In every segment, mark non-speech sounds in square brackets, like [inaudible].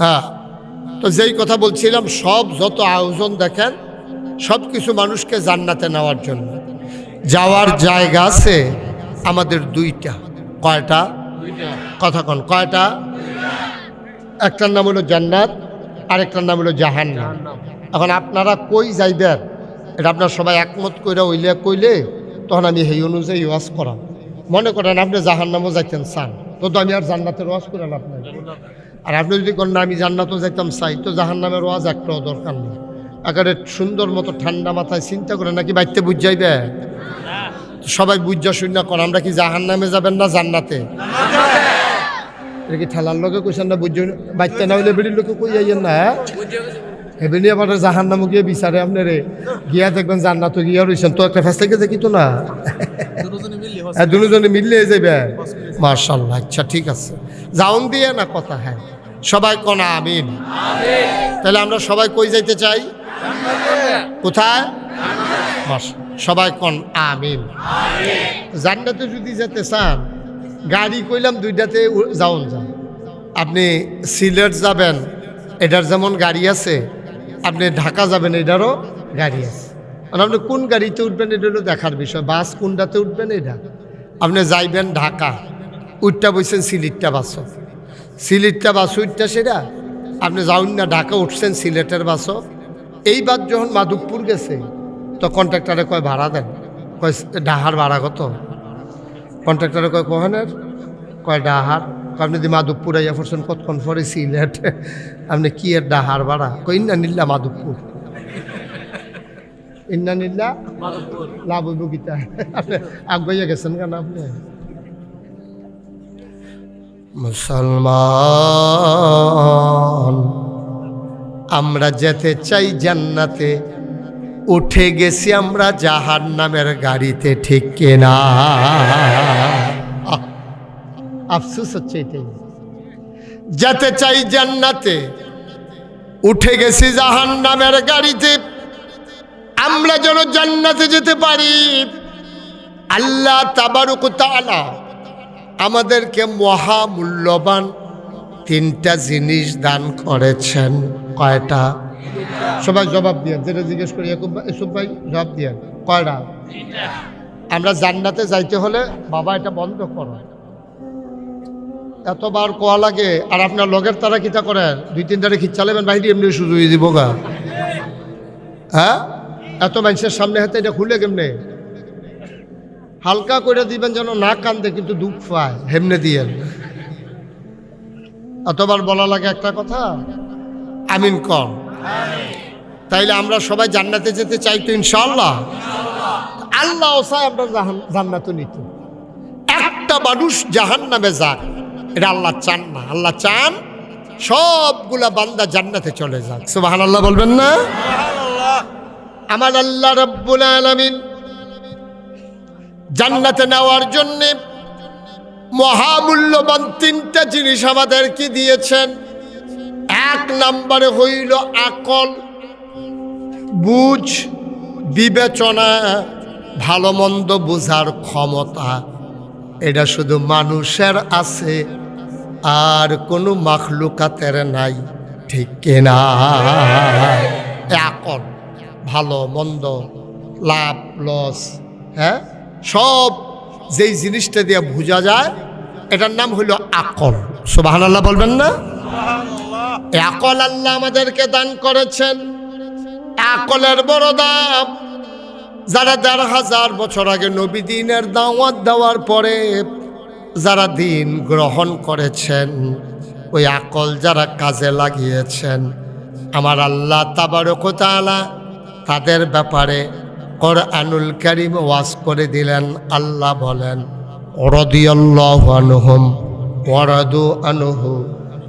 হ্যাঁ তো যেই কথা বলছিলাম সব যত আয়োজন দেখেন সব কিছু মানুষকে জান্নাতে নেওয়ার জন্য। যাওয়ার জায়গা আছে আমাদের দুইটা। কয়টা? কথা কন কয়টা? একটার নাম হলো জান্নাত আরেকটার নাম হলো জাহান্নাম। এখন আপনারা কই যাইবেন? এটা আপনার সবাই একমত কইরা ওইলে কইলে তখন আমি সেই অনুযায়ী ওয়াজ করাম। মনে করেন আপনি জাহান্নামও যাইতেন চান। তো আমি আর জান্নাতের ওয়াজ করে লাভ নাই আর আপনি যদি করেন না, আমি জান্নাতও যাইতাম চাই তো জাহান্নামের ওয়াজ একটাও দরকার নেই। একেবারে সুন্দর মতো ঠান্ডা মাথায় চিন্তা করে নাকি বাইতে বুঝ যাইবে? সবাই বুঝা শূন্য কর আমরা কি জাহান্নামে যাবেন না জান্নাতে? এটা কি ঠেলার লোকে কইছেন না বুঝছেন বাচ্চা না হইলে বেড়ির লোকে কই যাইয়েন না হ্যাঁ? এমনি আবার জাহান নামে গিয়ে বিচারে আপনারে। গিয়া দেখবেন জান্নাত গিয়া রয়েছেন তো একটা ফেস থেকে দেখি তো না। হ্যাঁ দুজনে মিললে যাবে মার্শাল্লাহ আচ্ছা ঠিক আছে। যাউন দিয়ে না কথা হ্যাঁ। সবাই কনা আমিন? তাহলে আমরা সবাই কই যাইতে চাই? কোথায়? সবাই কন আমিন? জান্নাতে যদি যেতে চান, গাড়ি কইলাম দুইটাতে যাওন, যান। আপনি সিলেট যাবেন, এটার যেমন গাড়ি আছে, আপনি ঢাকা যাবেন, এটারও গাড়ি আছে। আর আপনি কোন গাড়িতে উঠবেন, এটা দেখার বিষয়। বাস কোনটাতে উঠবেন, এটা। আপনি যাইবেন ঢাকা, উঠটা বইছেন সিলিটটা বাসও সিলেটটা বাস উঠটা সেটা? আপনি যাউন না ঢাকা উঠছেন সিলেটের বাসও এইবার যখন মাধবপুর গেছে তো কন্ট্রাক্টারে কয় ভাড়া দেন? কয় ডাহার ভাড়া কত? কন্ট্রাক্টরে কয় কখনের কয় ডাহার। আপনি যদি মাধবপুর আইয়া পড়ছেন কতক্ষণ পরে সিলেট? [laughs] আপনি কি এর ডাহার ভাড়া? কই না নিল্লা মাধবপুর। ইন্না নিল্লা? লাভ গীতা [laughs] আপনি আগাইয়া গেছেন কেন আপনি? মুসলমান। আমরা যেতে চাই জান্নাতে। উঠে গেছি আমরা জাহার নামের গাড়িতে, ঠিক কেনা? আফসোস হচ্ছে এটাই। যেতে চাই জান্নাতে। উঠে গেছি জাহান নামের গাড়িতে। আমরা যেন জান্নাতে যেতে পারি। আল্লাহ তাবারুক তাআলা আমাদেরকে মহামূল্যবান তিনটা জিনিস দান করেছেন। কয়টা? সবাই জবাব দিয়ে যেটা জিজ্ঞেস করি এসব ভাই জবাব দিয়ে কয়টা? আমরা জান্নাতে যাইতে হলে বাবা এটা বন্ধ করো। এতবার কোয়া লাগে, আর আপনার লগের তারা কিতা করেন দুই তিনটারে খিচ্ছালেবেন বাইরে এমনি সুযোগ দিব গা। হ্যাঁ? এত মানুষের সামনে হাতে এটা খুলে কেমনে? হালকা করে দিবেন যেন না কান্দে, কিন্তু দুঃখ পায়। হেমনে দিয়েন। এতবার বলা লাগে একটা কথা? আমিন কম তাইলে আমরা সবাই জান্নাতে যেতে চাই তো ইনশাল্লাহ আল্লাহ চাই আমরা জান্নাতে নিত। একটা মানুষ জাহান নামে যাক এটা আল্লাহ চান না। আল্লাহ চান সবগুলা বান্দা জান্নাতে চলে যাক। সুবাহান আল্লাহ বলবেন না? আমার আল্লাহ রব্বুল আলামিন জান্নাতে নেওয়ার জন্যে মহামূল্যবান তিনটা জিনিস আমাদেরকে দিয়েছেন। এক নাম্বারে হইল আকল, বুঝ, বিবেচনা ভালো মন্দ বোঝার ক্ষমতা। এটা শুধু মানুষের আছে, আর কোনো মাখলুকাতের নাই, ঠিক কিনা? আকল, ভালো, মন্দ, লাভ, লস হ্যাঁ? সব যেই জিনিসটা দিয়ে বোঝা যায় এটার নাম হইল আকল। সুবাহান আল্লাহ বলবেন না? আকল আল্লাহ আমাদেরকে দান করেছেন। আকলের বড় দাম যারা দেড় হাজার বছর আগে নবী দিনের দাওয়াত দেওয়ার পরে যারা দিন গ্রহণ করেছেন ওই আকল যারা কাজে লাগিয়েছেন আমার আল্লাহ তাবারকতালা তাদের ব্যাপারে কোরআনুল করিম ওয়াজ করে দিলেন, আল্লাহ বলেন অরদিয়াল্লাহ আনহুম, ওয়ারাদু আনহু,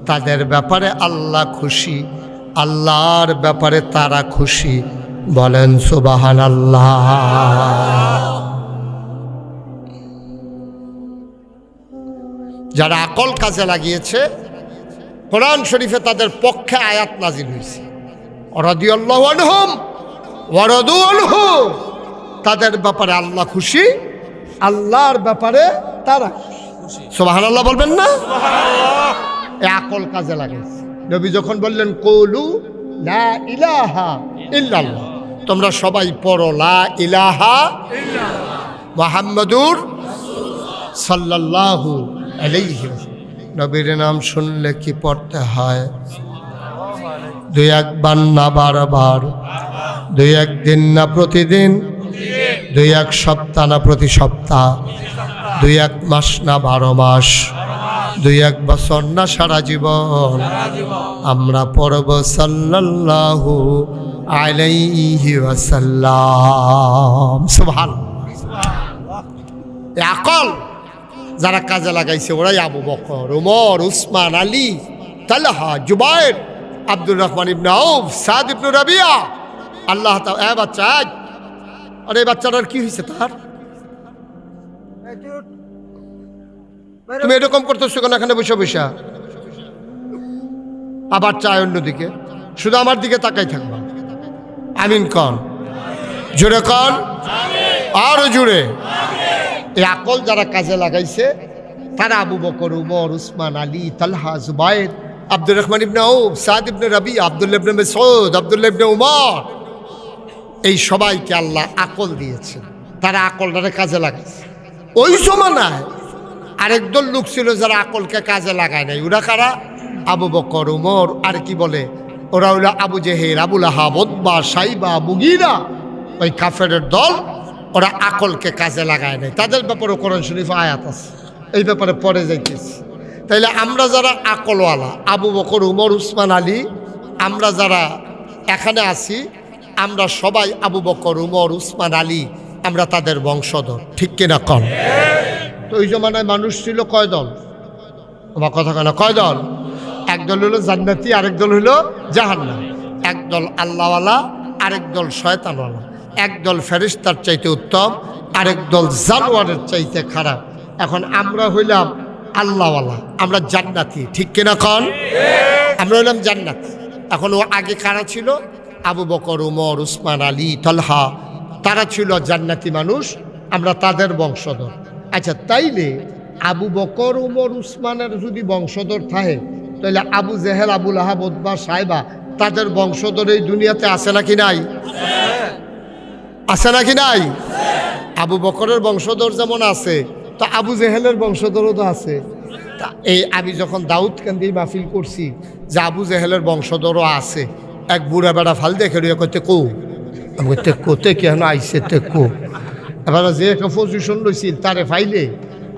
তাদের ব্যাপারে আল্লাহ খুশি, আল্লাহর ব্যাপারে তারা খুশি, বলেন সুবাহান আল্লাহ যারা আকল কাজে লাগিয়েছে, কোরআন শরীফে তাদের পক্ষে আয়াত নাজিল হয়েছে। আনহু তাদের ব্যাপারে আল্লাহ খুশি আল্লাহর ব্যাপারে তারা সুবাহান আল্লাহ বলবেন না? এ আকল কাজে লাগাইছে নবী যখন বললেন কৌলু লা ইলাহা ইল্লাল্লাহ। তোমরা সবাই পড়ো লা ইলাহা মোহাম্মদুর সাল্লাল্লাহু আলাইহি নবীর নাম শুনলে কি পড়তে হয়? দুই একবার না বারবার? দুই একদিন না প্রতিদিন? দুই এক সপ্তাহ না প্রতি সপ্তাহ? দুই এক মাস না বারো মাস? দুই এক বছর না সারা জীবন? আমরা পড়ব সাল্লাল্লাহু আলাইহি ওয়াসাল্লাম। সুবহান আকল। যারা কাজে লাগাইছে, ওরাই আবু বকর, উমর, উসমান, আলী, তালহা, জুবাইর, আব্দুর রহমান ইবনে সাদ ইবনে রাবিয়া আল্লাহ তা- এ বাচ্চা আজ আরে বাচ্চাটার কি হয়েছে তার? তুমি এরকম করতেছো কেন এখানে বসে বসে? আবার চায় অন্যদিকে। শুধু আমার দিকে তাকাই থাকবা। আমিন কন। জুড়ে কন। আরও জুড়ে এই আকল যারা কাজে লাগাইছে, তারা আবু বকর, উমর, উসমান, আলী, তালহা, জুবাইর, আব্দুর রহমান ইবনে আউফ, সাদ ইবনে রবি, আব্দুল্লাহ ইবনে সৌদ আব্দুল্লাহ ইবনে উমর। এই সবাইকে আল্লাহ আকল দিয়েছে তারা আকলটারে কাজে লাগাইছে। ওই জমানায় আরেক দল লোক ছিল যারা আকলকে কাজে লাগায় নাই। ওরা কারা? আবু বকর, উমর, আর কি বলে? ওরা হইল আবু জেহের আবুল আহাব ওদবা সাইবা, মুগিরা। ওই কাফের দল, ওরা আকলকে কাজে লাগায় নাই। তাদের ব্যাপারে কোরআন শরীফ আয়াত আছে। এই ব্যাপারে পরে যাইতেছি। তাইলে আমরা যারা আকলওয়ালা, আবু বকর, উমর, উসমান, আলী, আমরা যারা এখানে আছি আমরা সবাই আবু বকর, উমর, উসমান, আলী, আমরা তাদের বংশধর। ঠিক কিনা কম তো ওই জমানায় মানুষ ছিল কয় দল? আমার কথা কেন কয় দল? এক দল হলো জান্নাতি, আরেক দল হলো জাহান্নাম। এক দল আল্লাহওয়ালা, আরেক দল শয়তানওয়ালা। এক দল ফেরিস্তার চাইতে উত্তম, আরেক দল জানোয়ারের চাইতে খারাপ। এখন আমরা হইলাম আল্লাহওয়ালা, আমরা জান্নাতি। ঠিক কিনা কন? আমরা হইলাম জান্নাতি। এখন ও আগে কারা ছিল? আবু বকর, উমর, উসমান, আলী, তলহা, তারা ছিল জান্নাতি মানুষ, আমরা তাদের বংশধর। আচ্ছা তাইলে আবু বকর, উমর, উসমানের যদি বংশধর থাকে তাহলে আবু জেহেল আবুল আহাব সাহেবা তাদের বংশধর এই দুনিয়াতে আছে নাকি নাই? আছে নাকি নাই? আবু বকরের বংশধর যেমন আছে, তো আবু জেহেলের বংশধরও তো আছে। তা এই আমি যখন দাউদ কান্দি মাহফিল করছি, যে আবু জেহেলের বংশধরও আছে। এক বুড়া বেড়া ফাল দেখে রইয়া করতে কো? আমি কইতে কোতে কেন আইসে তে কো? এবার যে একটা পজিশন লইছিল তারে ফাইলে,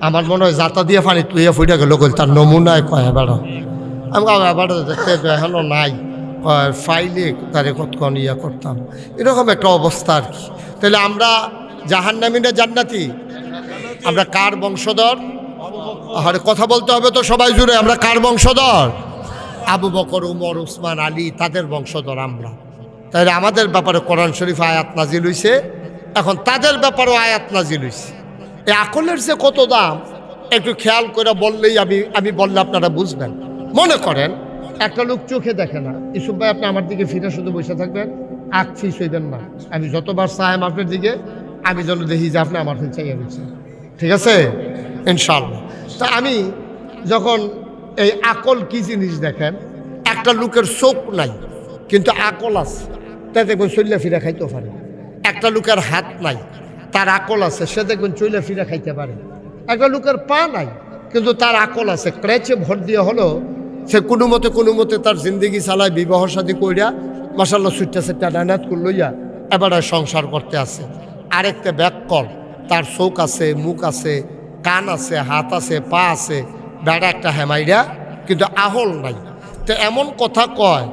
আমার মনে হয় যাতা দিয়ে ফানি তুইয়া ফুটে গেল কইল তার নমুনায় কয় এবার? আমি কাউ এবার দেখতে তো নাই। ফাইলে তারে কতক্ষণ ইয়া করতাম? এরকম একটা অবস্থা আর কি। তাহলে আমরা জাহান্নামিনা জান্নাতি? আমরা কার বংশধর? আরে কথা বলতে হবে তো সবাই জুড়ে, আমরা কার বংশধর? আবু বকর, উমর, উসমান, আলী, তাদের বংশধর আমরা। তাহলে আমাদের ব্যাপারে কোরআন শরীফ আয়াত নাজিল হইছে। এখন তাদের ব্যাপারেও আয়াত নাজিল হইছে। এই আকলের যে কত দাম, একটু খেয়াল করে বললেই আমি আমি বললে আপনারা বুঝবেন। মনে করেন, একটা লোক চোখে দেখে না। ইসুফ ভাই, আপনি আমার দিকে ফিরে শুধু বসে থাকবেন। আখ ফিস হইবেন না। আমি যতবার চাইম আপনার দিকে, আমি যেন দেখি যে আপনি আমার ফিল চাইয়া দিচ্ছেন ঠিক আছে? ইনশাল্লাহ তা আমি যখন এই আকল কি জিনিস দেখেন একটা লোকের চোখ নাই, কিন্তু আকল আছে। তা দেখবেন চল্লা ফিরে খাইতে পারে। একটা লোকের হাত নাই, তার আকল আছে, সে দেখবেন চল্লা ফিরে খাইতে পারে। একটা লোকের পা নাই, কিন্তু তার আকল আছে। ক্রেচে ভোট দিয়ে হলো, সে কোনো মতে কোনো মতে তার জিন্দগি চালায়, বিবাহ সাথী কইরা মাসাল্লাহ সুইটা সেটা ডানাত করলইয়া এবার সংসার করতে আছে। আরেকটা ব্যাক কল তার চোখ আছে, মুখ আছে, কান আছে, হাত আছে, পা আছে, বেড়া একটা হেমাইরা, কিন্তু আহল নাই। তো এমন কথা কয়,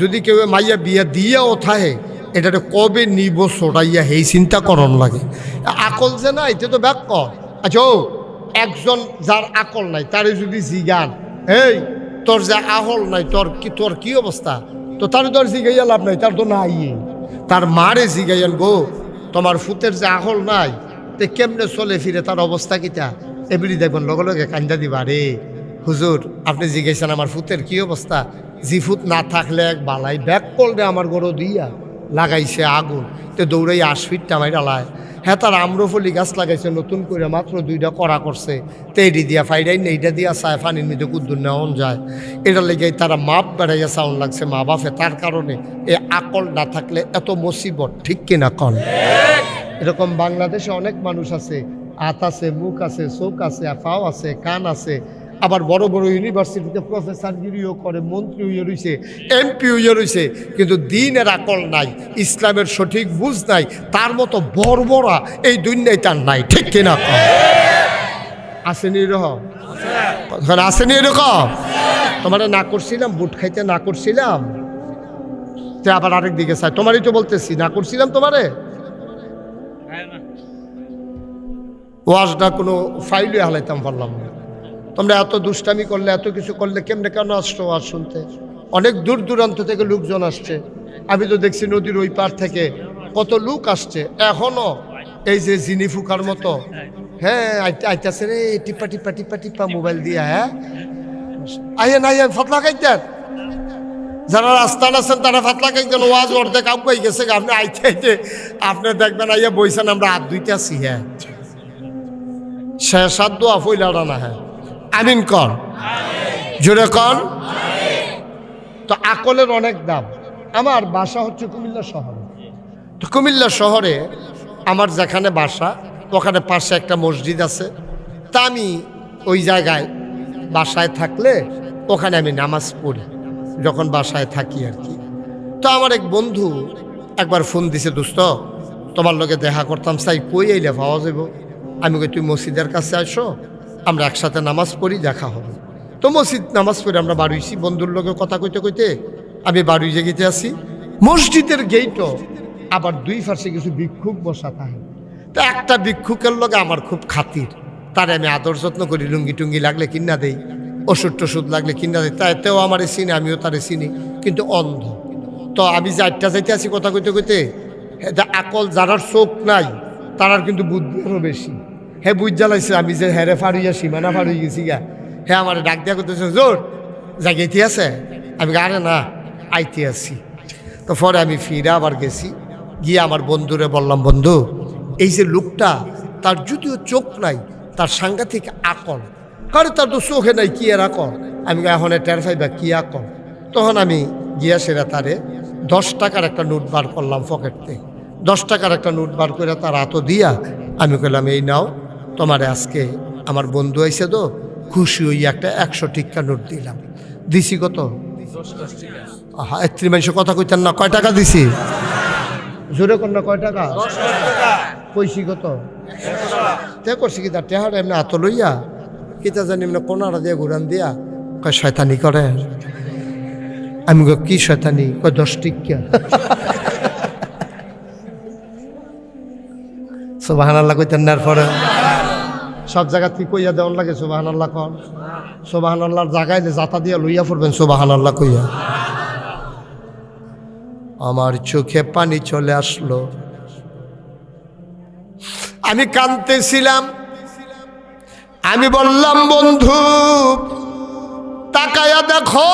যদি কেউ মাইয়া বিয়া দিয়া ওঠাহে এটাতে কবে নিব সরাইয়া সেই চিন্তা করন লাগে। আকল যে না এটা তো ব্যাক কর আচ্ছা ও, একজন যার আকল নাই, তারে যদি জিগান এই তোর যে আহল নাই, তোর কি তোর কি অবস্থা? তো তার তোর জিগাইয়া লাভ নাই, তার তো নাই। তার মারে জিগাইয়ান গো, তোমার ফুতের যে আহল নাই, তে কেমনে চলে ফিরে, তার অবস্থা কিটা এবিলি দেখবেন, লগে লগে কান্দা দিবা রে। হুজুর, আপনি জিজ্ঞাসেন আমার ফুতের কি অবস্থা? জি, ফুত না থাকলে এক বালাই ব্যাগ করলে আমার গরু দিয়া, লাগাইছে আগুন। তে দৌড়াই আশ ফিট টামাই ডালায় হ্যাঁ তার আম্রফলি গাছ লাগাইছে, নতুন করে মাত্র দুইটা করা করছে। তো এটি দিয়া ফাইডাই এইটা দিয়া চায় ফানির মধ্যে কুদ্দুর নেওয়ান যায়। এটা লেগে তারা মাপ বেড়াইয়া সাউন্ড লাগছে, মা বাপে, তার কারণে এ আকল না থাকলে এত মুসিবত, ঠিক কিনা কন? এরকম বাংলাদেশে অনেক মানুষ আছে, হাত আছে, মুখ আছে, চোখ আছে পাও আছে, কান আছে। আবার বড় বড় ইউনিভার্সিটিতে প্রফেসরগিরিও করে মন্ত্রী হইয়ে রয়েছে এমপি হইয়ে রয়েছে কিন্তু দিনের আকল নাই ইসলামের সঠিক বুঝ নাই তার মতো বর্বরা এই দুনিয়ায় তার নাই ঠিক কিনা আসেনি এরকম? এখন আসেনি এরকম? তোমার না করছিলাম বুট খাইতে না করছিলাম। তো আবার আরেক দিকে চাই তোমারই তো বলতেছি না করছিলাম তোমারে? ওয়াজটা কোনো ফাইলে হালাইতাম পারলাম না। তোমরা এত দুষ্টামি করলে, এত কিছু করলে কেমনে কেন আসছো ওয়াজ শুনতে? অনেক দূর দূরান্ত থেকে লোকজন আসছে। আমি তো দেখছি নদীর ওই পার থেকে কত লোক আসছে। এখনও এই যে জিনি ফুকার মতো। হ্যাঁ আইতে- আইতাছে রে, টিপা টিপা টিপা টিপা মোবাইল দিয়া হ্যাঁ? আইয়েন আইয়েন, ফাতলা খাইতেন। যারা রাস্তায় আছেন, তারা ফাতলা খাইতেন। ওয়াজ অর্ধেক আগুয়াই গেছে আপনি আইতে আইতে, আপনি দেখবেন আইয়া বইছেন, আমরা হাত দুইটা আছি হ্যাঁ। শেষ হাত দোয়া ফইলাড়া না হ্যাঁ। আমিন কর জোরে কর তো আকলের অনেক দাম। আমার বাসা হচ্ছে কুমিল্লা শহরে। তো কুমিল্লা শহরে আমার যেখানে বাসা ওখানে পাশে একটা মসজিদ আছে। তা আমি ওই জায়গায় বাসায় থাকলে ওখানে আমি নামাজ পড়ি যখন বাসায় থাকি আর কি। তো আমার এক বন্ধু একবার ফোন দিছে দোস্ত তোমার লোকে দেখা করতাম চাই কই আইলে পাওয়া যাব আমি কই তুই মসজিদের কাছে আসো আমরা একসাথে নামাজ পড়ি, দেখা হবে। তো মসজিদ নামাজ পড়ে আমরা বাড়িছি বন্ধুর লগে কথা কইতে কইতে আমি বাড়ি জেগিতে আসি। মসজিদের গেইটও আবার দুই পাশে কিছু ভিক্ষুক বসা থাকে। তো একটা ভিক্ষুকের লগে আমার খুব খাতির। তারে আমি আদর যত্ন করি, লুঙ্গি টুঙ্গি লাগলে কিনা দেই, ওষুধ টষুধ লাগলে কিনা দেয় তাতেও আমার চিনি, আমিও তারে চিনি, কিন্তু অন্ধ। তো আমি যে আটটা যাইতে আছি কথা কইতে কইতে আকল যারার চোখ নাই, তারার কিন্তু বুদ্ধি আরও বেশি। হে বুঝ জ্বালাইছে আমি যে হ্যারে ফাড়ুইয়া সীমানা ফাড়ুই গেছি গা। হে আমার ডাক দিয়া করতেছে জোর জাগাইতে আছে? আমি গা, আরে না আইতে আছি। তো পরে আমি ফিরে আবার গেছি গিয়ে আমার বন্ধুরে বললাম বন্ধু এই যে লোকটা তার যদিও চোখ নাই তার সাংঘাতিক আকল কারণ তার তো চোখে নাই কি আর আকল? আমি এখন টের পাইবা কি আকল? তখন আমি গিয়া সেরা তারে দশ টাকার একটা নোট বার করলাম পকেট থেকে দশ টাকার একটা নোট বার করে তার হাতও দিয়া আমি কইলাম এই নাও তোমারে আজকে আমার বন্ধু আইসে তো, খুশি হই একটা একশো টিক্কা নোট দিলাম। দিছি কত? আহা, এত্রি মানুষ কথা কইতেন না, কয় টাকা দিছি? জোরে কর না, কয় টাকা? কইছি কত? তে করছি কি তার টেহার, এমনি হাত লইয়া, কিতা জানি এমনি কোনারা দিয়ে, ঘুরান দিয়া, কয় শয়তানি করে। আমি কি শয়তানি? কয় দশ টিক্কা। সোবাহান কইতেন না পরে। সব জায়গা থেকে কইয়া দেওয়ান লাগে সোবাহান আল্লাহ কন। সোবাহান আল্লাহর জায়গায় জাতা দিয়া লইয়া পড়বেন সোবাহান আল্লাহ কইয়া। আমার চোখে পানি চলে আসলো। আমি কাঁদতেছিলাম। আমি বললাম, বন্ধু, তাকায়া দেখো,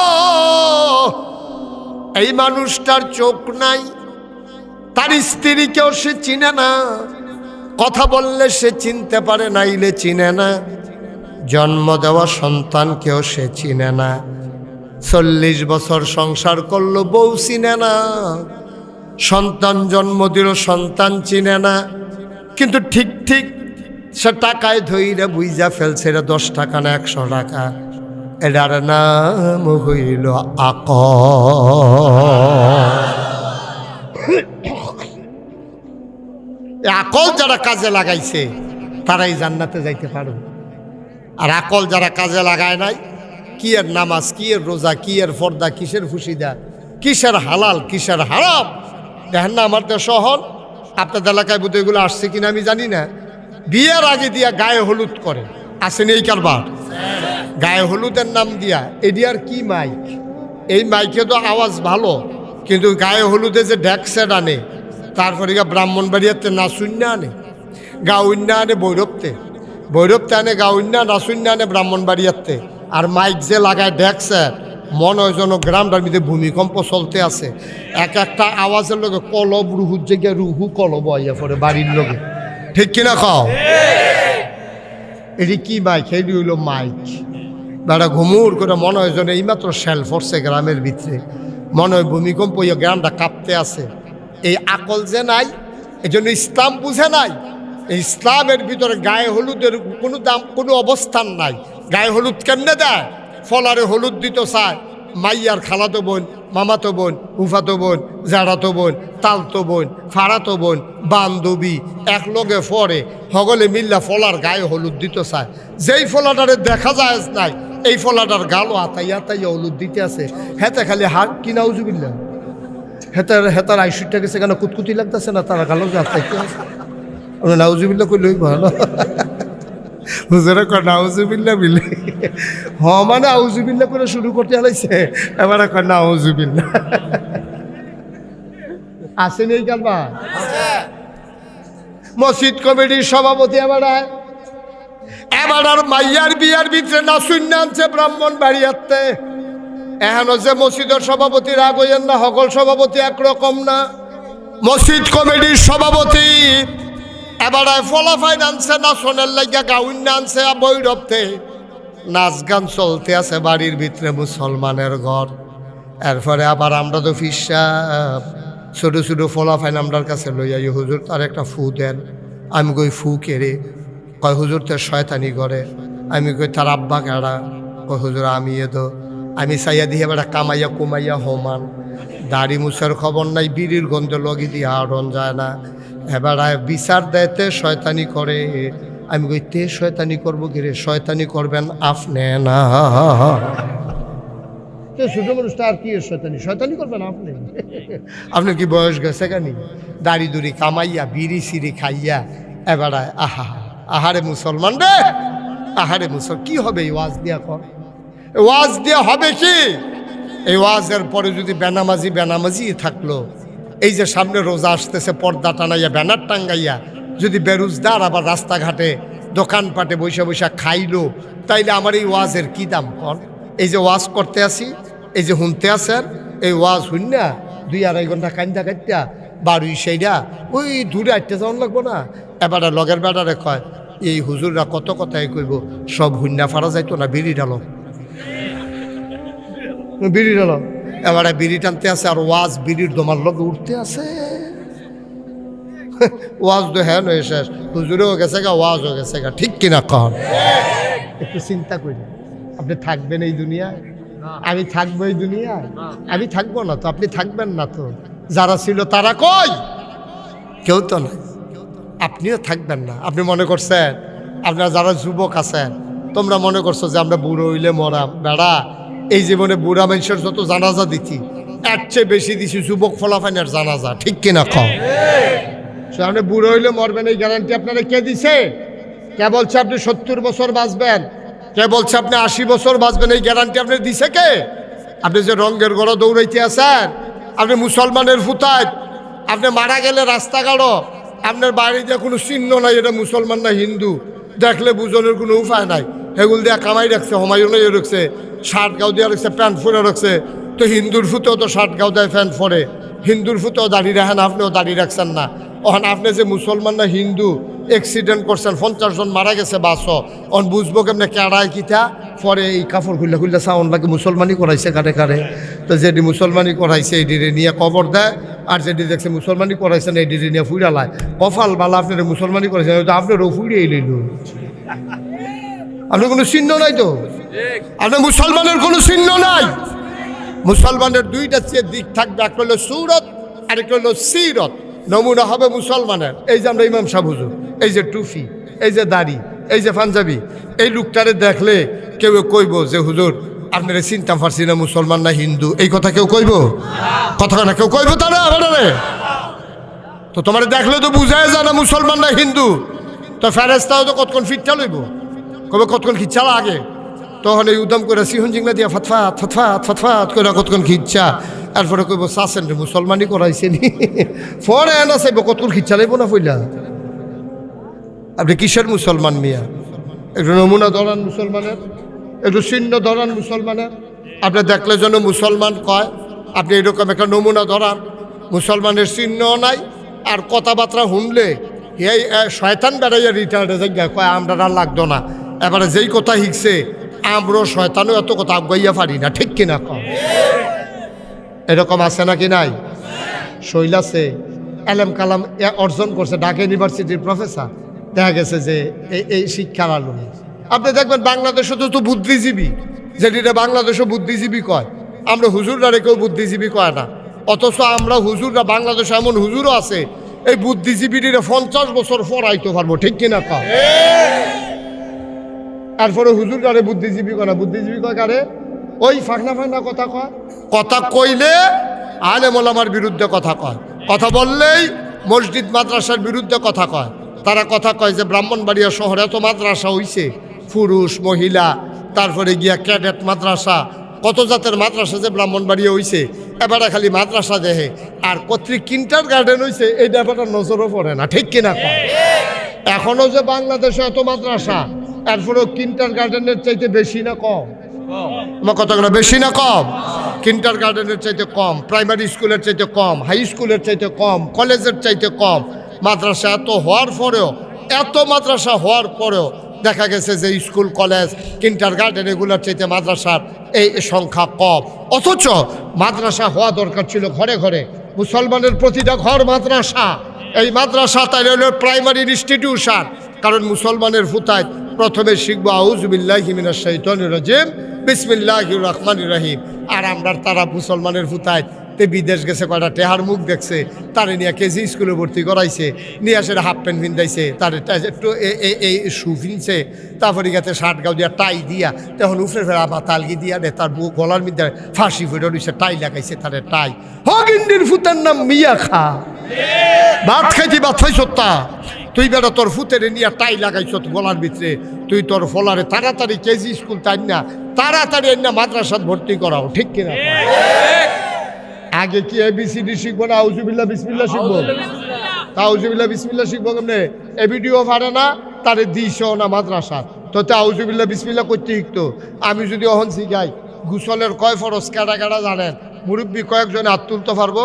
এই মানুষটার চোখ নাই, তার স্ত্রীকেও সে চিনে না। কথা বললে সে চিনতে পারে না, ইলে চিনে না। জন্ম দেওয়া সন্তানকেও সে চিনে না। চল্লিশ বছর সংসার করল, বউ চিনে না। সন্তান জন্ম দিল, সন্তান চিনে না। কিন্তু ঠিক ঠিক সে টাকায় ধইরে বুঝা ফেলছে, এটা দশ টাকা না একশো টাকা। এটার নাম হইল আক আকল যারা কাজে লাগাইছে, তারাই জান্নাতে যাইতে পারবে। আর আকল যারা কাজে লাগায় নাই, কি এর নামাজ, কি এর রোজা, কি এর ফর্দা, কিসের ফুসিদা কিসের হালাল, কিসের হারাম দেখেন না আমার দেশ হন আপনাদের এলাকায় বোধ এগুলো আসছে কিনা আমি জানি না। বিয়ের আগে দিয়া গায়ে হলুদ করে। আসেন এই কারবার? গায়ে হলুদের নাম দিয়া। এডি আর কি মাইক? এই মাইকে তো আওয়াজ ভালো, কিন্তু গায়ে হলুদে যে ড্যাকসেট আনে তারপরে গা ব্রাহ্মণবাড়িয়াতে নাচুন্যা আনে গাউন্যা আনে ভৈরবতে ভৈরবতে আনে গাউন্যা নাচুন্যা আনে ব্রাহ্মণবাড়িয়াতে। আর মাইক যে লাগায় ড্যাকসেট মনে হয় যেন গ্রামটার মধ্যে ভূমিকম্প চলতে আছে। এক একটা আওয়াজের লগে কলব, রুহুর জায়গায় রুহু কলব আইয়া পড়ে বাড়ির লগে। ঠিক কিনা খাও এটি কি মাইক? এটি হইল মাইক। বেড়া ঘুমুর করে মনে হয় যেন এইমাত্র শেল ফরছে গ্রামের ভিতরে। মনে হয় ভূমিকম্প হইয়া গ্রামটা কাঁপতে আছে। এই আকল যে নাই এই জন্য ইসলাম বুঝে নাই। ইসলামের ভিতরে গায়ে হলুদের কোনো দাম, কোনো অবস্থান নাই। গায়ে হলুদ কেমনে দেয়? ফলারে হলুদ দিত চায় মাইয়ার খালাতো বোন, মামাতো বোন, উফাতো বোন জাড়াতো বোন, তালতো বোন, ফাড়াতো বোন, বান্ধবী এক লগে ফরে, হগলে মিল্লা ফলার গায়ে হলুদ দিত চায় যেই ফলাটারে দেখা যায় নাই, এই ফলাটার গালও আতাই আতাইয়া হলুদ দিতে আছে। হেতে খালি হাত কিনা উজুবিল্লা হেতার হেতার আইসুটটা গেছে কেন কুতকুতি লাগতেছে না? তারা গালো যে আতাইতে আছে আমরা নাউজুবিল্লা করলেই ভালো। হুজুরে কয় নাউজুবিল্লা বিলে হ মানে আউজুবিল্লা করে শুরু করতে হালাইছে। এবারে কয় নাউজুবিল্লা আসেন এই কালবা মসজিদ কমিটির সভাপতি এবার। এবার আর মাইয়ার বিয়ার ভিতরে না শূন্য আনছে ব্রাহ্মণ বাড়িয়াতে এখন যে মসজিদের সভাপতি রাগ হইয়েন না, সকল সভাপতি একরকম না। মসজিদ কমিটির সভাপতি, এবার ফলাফাইন আনছে, না সোনের লাগিয়া গাউন আনছে বৈরবতে নাচ গান চলতে আছে বাড়ির ভিতরে মুসলমানের ঘর। এরপরে আবার আমরা তো ফিসাব ছোটো ছোটো ফলাফাইন আমরার কাছে লই আই হুজুর তার একটা ফু দেন। আমি কই, ফু কেড়ে কয়, হুজুর তার শয়তানি করে। আমি কই, তার আব্বা কেড়া কয়, হুজুর আমি এ তো আমি চাইয়া দিয়ে বেড়া কামাইয়া কুমাইয়া হমান। দাড়ি মুছার খবর নাই বিড়ির গন্ধ লগি দিয়ে আড়ন যায় না। এবার বিচার দেয়তে শয়তানি করে। আমি কই তে শয়তানি করব কি রে? শয়তানি করবেন আপনি না। তো ছোট মানুষটা আর কি শয়তানি? শয়তানি করবেন আপনি? আপনার কি বয়স গেছে কেনি? দাড়ি দুড়ি কামাইয়া বিড়ি সিড়ি খাইয়া এবার আহা আহারে মুসলমান রে! আহারে মুসল কি হবে এই ওয়াজ দিয়া কর? ওয়াজ দিয়া হবে কি? এই ওয়াজের পরে যদি বেনামাজি বেনামাজি থাকল, এই যে সামনে রোজা আসতেছে, পর্দা টানাইয়া, ব্যানার টাঙ্গাইয়া, যদি বেরোজদার আবার রাস্তাঘাটে, দোকানপাটে বৈশা বৈশা খাইলো, তাইলে আমার এই ওয়াজের কি দাম কর? এই যে ওয়াজ করতে আসি, এই যে শুনতে আসেন এই ওয়াজ শুননা দুই আড়াই ঘণ্টা কান্দা কাটতা বাড়ি সেইটা ওই দূরে আটতে যাওয়ান লাগবো না। এবারে লগের বেড়ারে কয়, এই হুজুররা কত কথাই কইব, সব হুন্না ফারা যাইতো না, বিড়ি ডালো বিড়ি ডালো এবারে বিড়ি টানতে আছে আর ওয়াজ বিড়ির দমার লগে উঠতে আছে। [laughs] ওয়াজ তো হ্যাঁ নয়, শেষ। হুজুরেও গেছে গা, ওয়াজও গেছে গা। ঠিক কিনা কন? একটু চিন্তা করি। আপনি থাকবেন এই দুনিয়ায়? আমি থাকব এই দুনিয়ায়? আমি থাকব না তো, আপনি থাকবেন না তো। যারা ছিল তারা কই? কেউ তো নাই। আপনিও থাকবেন না। আপনি মনে করছেন, আপনারা যারা যুবক আছেন, তোমরা মনে করছ যে আমরা বুড়ো হইলে মরা বেড়া। এই জীবনে বুড়া মানুষের যত জানাজা দিছি এর চেয়ে বেশি দিছি যুবক ফলাফাইনের জানাজা ঠিক কিনা কম আপনি বুড়ো হইলে মরবেন এই গ্যারান্টি আপনারা কে দিছে? কে বলছে আপনি সত্তর বছর বাঁচবেন? কে বলছে আপনি আশি বছর বাঁচবেন এই গ্যারান্টি আপনি দিছে কে? আপনি যে রঙ্গের গড় দৌড়াইতে আছেন আপনি মুসলমানের ফুতায় আপনি মারা গেলে রাস্তাঘাটও আপনার বাড়িতে কোনো চিহ্ন নাই এটা মুসলমান না হিন্দু দেখলে বুঝনের কোনো উপায় নাই। এগুলো দিয়া কামাই রাখছে হমায়ুনে রাখছে শার্ট গাও দিয়ে রাখছে প্যান্ট ফোরে রাখছে তো হিন্দুর ফুতেও তো শার্ট গাও দেয় প্যান্ট ফোরে হিন্দুর ফুতেও দাঁড়িয়ে রাখেন, আপনিও দাঁড়িয়ে রাখছেন না। ওখানে আপনি যে মুসলমান না হিন্দু অ্যাক্সিডেন্ট করছেন, পঞ্চাশ জন মারা গেছে বাস। অন বুঝব কেমনে কেড়ায় কিতা? পরে এই কাপড় খুললে খুললে সাউন্ড লাগে, মুসলমানই করাইছে কাটে কারে। তো যেটি মুসলমানই করাইছে এই ডিরে নিয়ে কবর দেয়, আর যেটি দেখছে মুসলমানই করাইছেন এই ডিরে নিয়ে ফুইরালায় কফাল বালা আপনার মুসলমানই করাইছেন, হয়তো আপনারও ফুড়িয়ে লইল। আপনার কোনো চিহ্ন নাই তো? আপনার মুসলমানের কোনো চিহ্ন নাই? মুসলমানের দুইটা চেয়ে দিক থাকবে একটা হলো সুরত আর একটা হলো সিরত। নমুনা হবে মুসলমানের। এই যে আমরা ইমাম সাহ হুজুর, এই যে টুফি, এই যে দাড়ি, এই যে পাঞ্জাবি, এই লোকটারে দেখলে কেউ কইব যে, হুজুর, আপনারা চিন্তা পারছি না মুসলমান না হিন্দু। এই কথা কেউ কইব? কথা না কেউ কইব তারা আপনারে তো তোমার দেখলে তো বুঝায় যায় না মুসলমান না হিন্দু। তো ফেরেস্তাও তো কতক্ষণ ফিটটা লইব? কবে কতক্ষণ খিচ্ছা আগে তখন এই উদম করে সিহন জিংলা দিয়া ফতফাত ফতফাত ফতফাত করে কতক্ষণ খিচ্ছা। এরপরে কইব চাষেন রে, মুসলমানই করাইছে নি? [laughs] পরে এনা চাইব কতক্ষণ খিচ্ছা লাইব না ফইলা? আপনি কিসের মুসলমান মিয়া? একটু নমুনা ধরান মুসলমানের। একটু চিহ্ন ধরান মুসলমানের। আপনি দেখলে যেন মুসলমান কয়, আপনি এরকম একটা নমুনা ধরান। মুসলমানের চিহ্ন নাই, আর কথাবার্তা শুনলে এই শয়তান বেড়াইয়া রিটায়ার্ডে যাই কয় আমরা আর লাগতো না। এবারে যেই কথা শিখছে আমরাও শয়তানও এত কথা আগাইয়া পারি না, ঠিক কিনা কম এরকম আছে নাকি নাই? শৈল আছে এলএম কালাম অর্জন করছে ঢাকা ইউনিভার্সিটির প্রফেসর। দেখা গেছে যে এই এই শিক্ষার আলো আপনি দেখবেন বাংলাদেশে তো বুদ্ধিজীবী যেটিটা বাংলাদেশও বুদ্ধিজীবী কয়, আমরা হুজুররা কেউ বুদ্ধিজীবী কয় না। অথচ আমরা হুজুররা বাংলাদেশে এমন হুজুরও আছে, এই বুদ্ধিজীবীটিরা পঞ্চাশ বছর পড়াইতে পারব, ঠিক কিনা কয় তারপরে হুজুর কারে, বুদ্ধিজীবী না, বুদ্ধিজীবী কয় কারে? ওই ফাঁকনা ফাঁকনা কথা কয়। কথা কইলে আলে মোলামার বিরুদ্ধে কথা কয়। কথা বললেই মসজিদ, মাদ্রাসার বিরুদ্ধে কথা কয়। তারা কথা কয় যে ব্রাহ্মণবাড়িয়া শহরে এত মাদ্রাসা হইছে, পুরুষ, মহিলা, তারপরে গিয়া ক্যাডেট মাদ্রাসা, কত জাতের মাদ্রাসা যে ব্রাহ্মণবাড়িয়া হইছে, এবারে খালি মাদ্রাসা দেহে। আর কর্তৃক কিন্টার গার্ডেন হইছে, এই ব্যাপারটা নজরও পড়ে না, ঠিক কিনা কয়? এখনও যে বাংলাদেশে এত মাদ্রাসা এরপরেও কিন্টার গার্ডেনের চাইতে বেশি না কম? আমার কথাগুলো বেশি না কম? কিন্টার গার্ডেনের চাইতে কম প্রাইমারি স্কুলের চাইতে কম হাই স্কুলের চাইতে কম কলেজের চাইতে কম মাদ্রাসা এত হওয়ার পরেও এত মাদ্রাসা হওয়ার পরেও দেখা গেছে যে স্কুল কলেজ কিন্টার গার্ডেন এগুলোর চাইতে মাদ্রাসার এই সংখ্যা কম। অথচ মাদ্রাসা হওয়া দরকার ছিল ঘরে ঘরে। মুসলমানের প্রতিটা ঘর মাদ্রাসা। এই মাদ্রাসা তাই হলো প্রাইমারি ইনস্টিটিউশন। কারণ মুসলমানের ফুতায় প্রথমে শিখব আউজবিল্লাহ হিমিনা শৈতনুর রাজিম বিসমিল্লাহ রহমান রহিম। আর আমরা তারা মুসলমানের ফুতায় তে বিদেশ গেছে, কয়টা টেহার মুখ দেখছে, তারে নিয়ে কেজি স্কুলে ভর্তি করাইছে, নিয়ে আসে হাফ প্যান্ট ভিন্দাইছে তার একটু এই শু ফিনছে তারপরে গেছে শার্ট গাও দিয়া, টাই দিয়া, তখন উফরে ফেরা বা তালগি দিয়া রে, তার গলার মধ্যে ফাঁসি ফেরো রইছে টাই লাগাইছে তারে টাই। হগিন্ডির ফুতার নাম মিয়া খা। ভাত খাইছি ভাত খাইছ তা? তুই বেটা তোর ফুতেরে নিয়ে টাই লাগাইছ গলার ভিতরে, তুই তোর ফলারে তাড়াতাড়ি কেজি স্কুল তাই না, তাড়াতাড়ি না মাদ্রাসাত ভর্তি করাও, ঠিক কিনা? আগে কি এবিসিডি শিখব না আউজুবিল্লা বিসমিল্লা শিখব? তা আউজুবিল্লা বিসমিল্লা শিখব কেমনে? এবিডিও ফাড়ে না তারে দিস না মাদ্রাসা তো তে আউজুবিল্লা বিসমিল্লা করতে শিখতো আমি যদি অহন শিখাই গুসলের কয় ফরস কেটা কেডা জানেন? মুরব্বী কয়েকজনে হাত তুলতে পারব।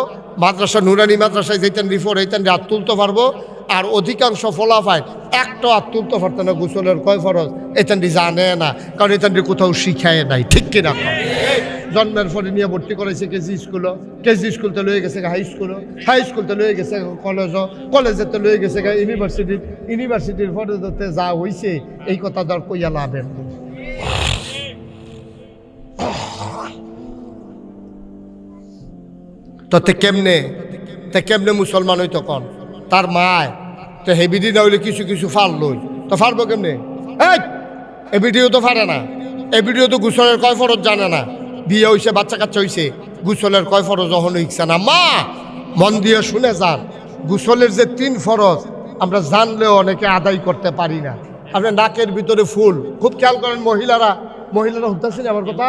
মাদ্রাসা নুরানি মাদ্রাসায় যেতেন রিফোর হইতেন হাত তুলতে পারব। আর অধিকাংশ ফলাফায় একটা হাত তুলতে পারতো না, গুসলের কয় ফরজ? এতেনটি জানে না, কারণ এতেনটি কোথাও শিখায় নাই, ঠিক কিনা জন্মের পরে নিয়ে ভর্তি করাইছে কেজি স্কুলও কেজি স্কুলতে লয়ে গেছে হাই স্কুলও হাই স্কুলতে লয়ে গেছে কলেজও কলেজেতে লয়ে গেছে ইউনিভার্সিটি ইউনিভার্সিটির পরে যাতে যা হইছে, এই কথা দর কইয়া লাভের। তো কেমনে? তে কেমনে মুসলমান হইতো কন? তার মায়, তো হেবিডি না হইলে কিছু কিছু ফাল লই। তো ফারবো কেমনে? এ ভিডিও তো ফারে না। এ ভিডিও তো গুসলের কয় ফরজ জানে না। বিয়ে হইছে, বাচ্চা কাচ্চা হইছে। গুসলের কয় ফরজ যখন হইছে না, মা, মন দিয়ে শুনে যান। গুসলের যে তিন ফরজ, আমরা জানলেও অনেকে আদায় করতে পারি না। আপনার নাকের ভিতরে ফুল, খুব খেয়াল করেন মহিলারা। মহিলারা হুঁতাছেন আমার কথা?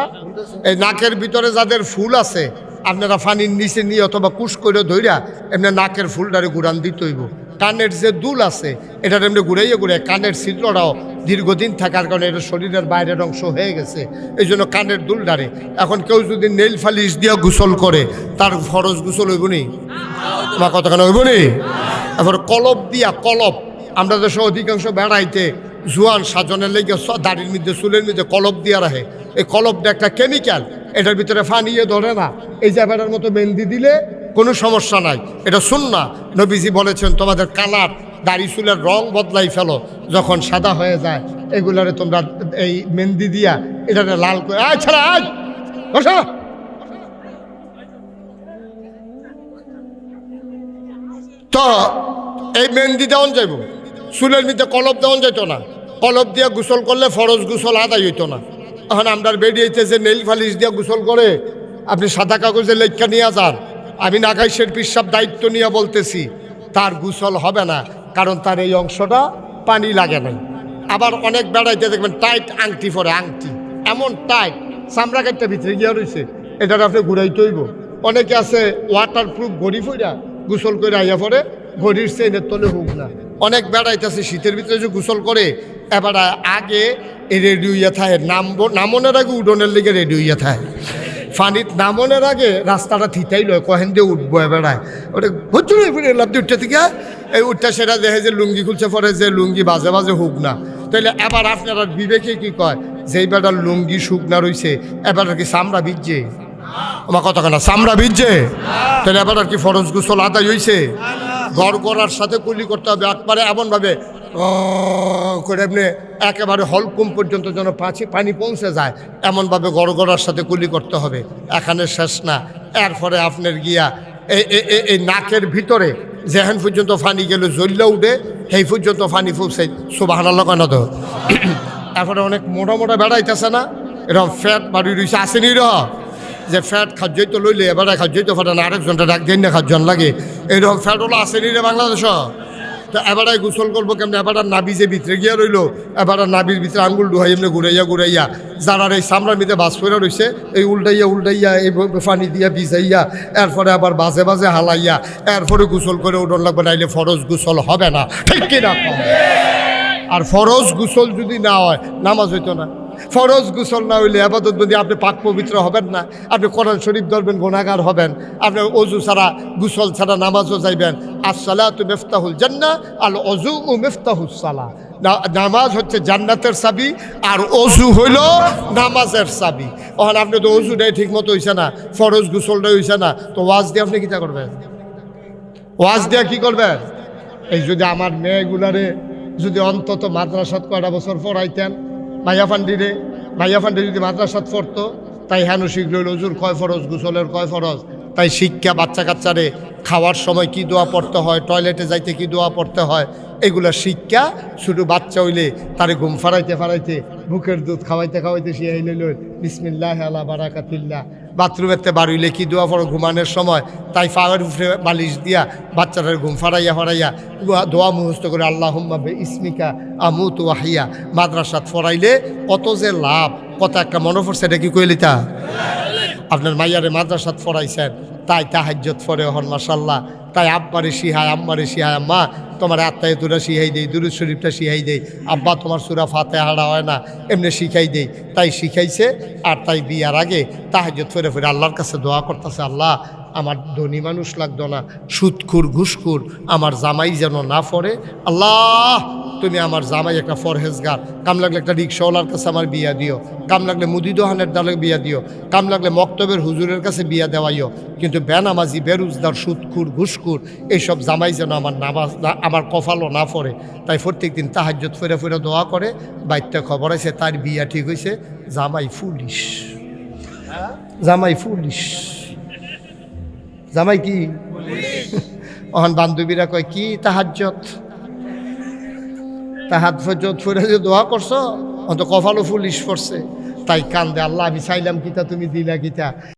এই নাকের ভিতরে যাদের ফুল আছে আপনারা ফানির নিচে নিয়ে অথবা কুশ করে ধইরা এমনি নাকের ফুলটারে গুড়ান দিতে হইব। কানের যে দুল আছে, এটার এমনি ঘুরাইয়ে ঘুরে কানের ছিদ্রটাও দীর্ঘদিন থাকার কারণে এটা শরীরের বাইরের অংশ হয়ে গেছে। এই জন্য কানের দুল ডারে এখন কেউ যদি নেল ফালিশ দিয়ে গোসল করে, তার ফরজ গোসল হইব নি? আমার কতখানে হইব নি? এবার কলপ দিয়া কলপ আমরা দেশে অধিকাংশ বেড়াইতে জোয়ান সাজনের লেগে দাড়ির মধ্যে, চুলের মধ্যে কলপ দিয়া রাখে। এই কলপটা একটা কেমিক্যাল এটার ভিতরে ফানিয়ে ধরে না। এই জায়গাটার মতো মেহেন্দি দিলে কোনো সমস্যা নাই। এটা শুন না নবীজি বলেছেন, তোমাদের কালার, দাড়ি, চুলের রং বদলাই ফেলো। যখন সাদা হয়ে যায়, এগুলারে তোমরা এই মেহেন্দি দিয়া এটারে লাল করে আয়, ছাড়া আয়। বসো। তো এই মেহেন্দি দেওয়ান যাইব। চুলের মধ্যে কলপ দেওয়ান যাইতো না। কলপ দিয়ে গোসল করলে ফরজ গোসল আদায় হইতো না। এখন আমরা বেরিয়েছে নেল ফালিশ দিয়ে গোসল করে। আপনি সাদা কাগজে লেখা নিয়ে যান। আমি নাগাইশের পিসাব দায়িত্ব নিয়ে বলতেছি, তার গোসল হবে না, কারণ তার এই অংশটা পানি লাগে নাই। আবার অনেক বেড়াইতে দেখবেন টাইট আংটি পরে, আংটি। এমন টাইট, চামড়া কাটটা ভিতরে গিয়া রয়েছে এটার আপনি ঘুরাইতে হইব। অনেকে আছে ওয়াটার প্রুফ ঘড়ি ফইরা গোসল করে আইয়া পরে, ঘড়ির চেনের তলে হোক না। অনেক বেড়াইতেছে শীতের ভিতরে যে গোসল করে এবার আগে এই রেডি হইয়া থাকে নামবো নামনের আগে উডনের লিগে রেডি হইয়া থাকে ফানিত নামনের আগে রাস্তাটা থিতাই লয়, কহেন দিয়ে উঠবো বেড়ায় ওটা ভর্তি ফিরে লাভ উঠতে থেকে, এই উঠটা সেটা দেখে যে লুঙ্গি খুলছে, পরে যে লুঙ্গি বাজে বাজে হুক না। তাহলে এবার আপনারা বিবেকে কি কয়, যেই বেটার লুঙ্গি শুকনা রইছে, এবার কি চামড়া ভিজছে? আমার কথা কেনা চামড়া ভিজছে? তাহলে এবার আর কি ফরজ গুসল আদায় হইছে? ঘর করার সাথে কুলি করতে হবে, একবারে এমনভাবে করে এমনি একেবারে হলকুম পর্যন্ত যেন পাঁচি পানি পৌঁছে যায়, এমনভাবে গড় গড়ার সাথে কুলি করতে হবে। এখানে শেষ না। এরপরে আপনার গিয়া এই নাকের ভিতরে যেহেন পর্যন্ত ফানি গেল জ্বললে উঠে, সেই পর্যন্ত ফানি পৌঁছে সুবাহ কেন তো? এরপরে অনেক মোটা মোটা বেড়াইতেছে না? এরকম ফ্যাট বাড়ি রয়েছে আসেনি র। যে ফ্যাট খাদ্যই তো লইলে, এবারে খাদ্যই তো না, আরেকজনটা ডাক দিন না খাদ্যন লাগে। এইরকম ফ্যাট হলো আসেনি রে বাংলাদেশ। তো এবারে গোসল করব কেমন? এবার নাবি যে ভিতরে গিয়া রইল, এবার নাবির ভিতরে আঙ্গুল ডুহাই এমনি ঘুরাইয়া ঘুরাইয়া যারা এই সামরার ভিতরে বাস করে রয়েছে এই উল্টাইয়া উল্টাইয়া, এই পানি দিয়া ভিজাইয়া, এরপরে আবার বাজে বাজে হালাইয়া, এরপরে গোসল করে উঠন লাগবে, নাইলে ফরজ গোসল হবে না। ঠিক কিনা? আর ফরজ গোসল যদি না হয়, নামাজ হইতো না। ফরজ গুসল না হইলে আপাতত যদি আপনি পাক পবিত্র হবেন না। আপনি কোরআন শরীফ ধরবেন গুণাগার হবেন। আপনি অজু ছাড়া, গুসল ছাড়া নামাজও যাইবেন। আসসালা তু মেফতাহুল জান্না আল অজু ও মেফতাহুল সালা নামাজ হচ্ছে জান্নাতের চাবি, আর অজু হইল নামাজের চাবি। ওখানে আপনি তো অজুটাই ঠিক মতো হইছে না, ফরজ গোসলটাই হইছে না, তো ওয়াজ দিয়ে আপনি কিতা করবেন? ওয়াজ দিয়ে কি করবেন? এই যদি আমার মেয়েগুলারে যদি অন্তত মাদ্রাসাত কয়টা বছর পড়াইতেন মাইয়া ফান্ডিরে যদি মাদ্রাসাত পড়তো, তাই হেন শিখল নজুর কয় ফরজ? গুসলের কয় ফরজ? তাই শিক্ষা বাচ্চা কাচ্চারে খাওয়ার সময় কি দোয়া পড়তে হয়? টয়লেটে যাইতে কি দোয়া পড়তে হয়? এগুলা শিক্ষা, শুধু বাচ্চা হইলে তারে ঘুম ফারাইতে ফারাইতে বুকের দুধ খাওয়াইতে খাওয়াইতে শিয়াই লইল বিসমিল্লাহ আলা বারাকাতিল্লাহ। বাথরুমেতে বাড়িলে কি দোয়া পড়ো? ঘুমানোর সময় তাই ফাওয়ার উপরে বালিশ দিয়া বাচ্চাটার ঘুম ফাড়াইয়া ফাড়াইয়া দোয়া- মুহস্ত করে আল্লাহ হুম্মাবে ইসমিকা আমুত ওয়াহিয়া। মাদ্রাসাত ফরাইলে কত যে লাভ, কত একটা মনে পড়ছে, এটা কি কইলিতা আপনার মাইয়ারে মাদ্রাসাত ফরাইছেন তাই তাহাজ্জত ফরে হন মাসাল্লাহ তাই আব্বারে শিহায় আম্মারে শিহায় আম্মা, তোমার আত্মায় তোরা শিখাই দেই, দুরুদ শরীফটা শিখাই দেই। আব্বা, তোমার সুরা ফাতে হাড়া হয় না, এমনি শিখাই দেই। তাই শিখাইছে, আর তাই বিয়ার আগে তাহাজ্জত ফেরে ফেরে আল্লাহর কাছে দোয়া করতেছে, আল্লাহ, আমার ধনী মানুষ লাগতো না, সুৎখুর ঘুসখুর আমার জামাই যেন না পড়ে, আল্লাহ তুমি আমার জামাই একটা ফরহেজগার। কাম লাগলে একটা রিক্সাওয়ালার কাছে আমার বিয়া দিও। কাম লাগলে মুদি দোহানের দালে বিয়া দিও। কাম লাগলে মক্তবের হুজুরের কাছে বিয়া দেওয়াইও। কিন্তু বেনামাজি বেরুজদার সুদখুর ঘুষখুর এইসব জামাই যেন আমার নামাজ না আমার কফালও না পড়ে। তাই প্রত্যেক দিন তাহাজ্জত ফেরে ফেরে দোয়া করে বাইরটা খবর আছে তার বিয়া ঠিক হয়েছে জামাই ফুলিশ। জামাই ফুলিশ। জামাই কি? অহন বান্ধবীরা কয় কি তাহাজ্জত তাহাত ফজত ফুরে যে দোয়া করছ কফালো ফুল ফুলিশ পড়ছে। তাই কান্দে, আল্লাহ, আমি চাইলাম কিতা তুমি দিলা কিতা